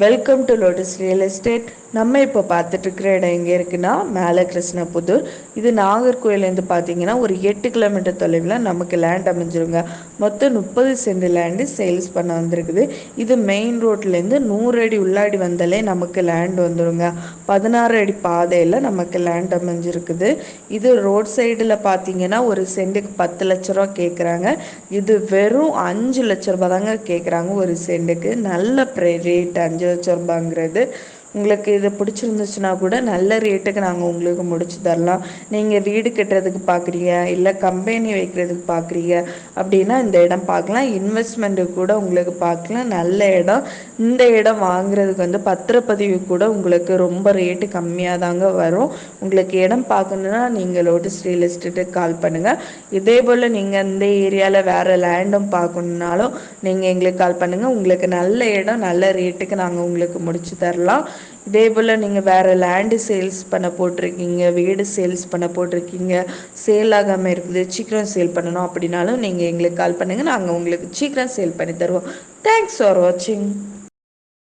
Welcome to lotus real estate நம்ம இப்போ பார்த்துட்டு இருக்கிற இடம் எங்கே இருக்குன்னா மேலே கிருஷ்ணபுதூர் இது நாகர்கோயிலேருந்து பார்த்தீங்கன்னா ஒரு எட்டு கிலோமீட்டர் தொலைவில் நமக்கு லேண்ட் அமைஞ்சிருங்க. மொத்தம் முப்பது சென்ட் லேண்டு சேல்ஸ் பண்ண வந்திருக்குது. இது மெயின் ரோட்லேருந்து நூறு அடி உள்ளாடி வந்தாலே நமக்கு லேண்ட் வந்துடுங்க பதினாறு அடி பாதையில் நமக்கு லேண்ட் அமைஞ்சிருக்குது. இது ரோட் சைடில் பார்த்தீங்கன்னா ஒரு சென்ட்டுக்கு பத்து லட்ச ரூபா கேட்குறாங்க இது வெறும் அஞ்சு லட்ச ரூபா தாங்க கேட்குறாங்க ஒரு சென்ட்டுக்கு. நல்ல ரேட் அஞ்சு அஞ்சு லட்ச ரூபாங்கிறது. உங்களுக்கு இது பிடிச்சிருந்துச்சுன்னா கூட நல்ல ரேட்டுக்கு நாங்கள் உங்களுக்கு முடிச்சு தரலாம். நீங்கள் வீடு கட்டுறதுக்கு பார்க்குறீங்க இல்லை கம்பெனி வைக்கிறதுக்கு பார்க்குறீங்க அப்படின்னா இந்த இடம் பார்க்கலாம் இன்வெஸ்ட்மெண்ட்டு கூட உங்களுக்கு பார்க்கலாம் நல்ல இடம். இந்த இடம் வாங்குறதுக்கு வந்து பத்திரப்பதிவு கூட உங்களுக்கு ரொம்ப ரேட்டு கம்மியாக தாங்க வரும். உங்களுக்கு இடம் பார்க்கணுன்னா நீங்கள் லோட்டஸ் ரியல் எஸ்டேட்டுக்கு கால் பண்ணுங்கள் இதே போல் நீங்கள் இந்த ஏரியாவில் வேறு லேண்டும் பார்க்கணுன்னாலும் நீங்கள் எங்களுக்கு கால் பண்ணுங்கள் உங்களுக்கு நல்ல இடம் நல்ல ரேட்டுக்கு நாங்கள் உங்களுக்கு முடிச்சு தரலாம். இதே போல் நீங்கள் வேறு லேண்டு சேல்ஸ் பண்ண போட்டிருக்கீங்க வீடு சேல்ஸ் பண்ண போட்டிருக்கீங்க சேல் ஆகாமல் இருக்குது சீக்கிரம் சேல் பண்ணணும் அப்படின்னாலும் நீங்கள் எங்களுக்கு கால் பண்ணுங்கள் நாங்கள் உங்களுக்கு சீக்கிரம் சேல் பண்ணி தருவோம். தேங்க்ஸ் ஃபார் வாட்சிங்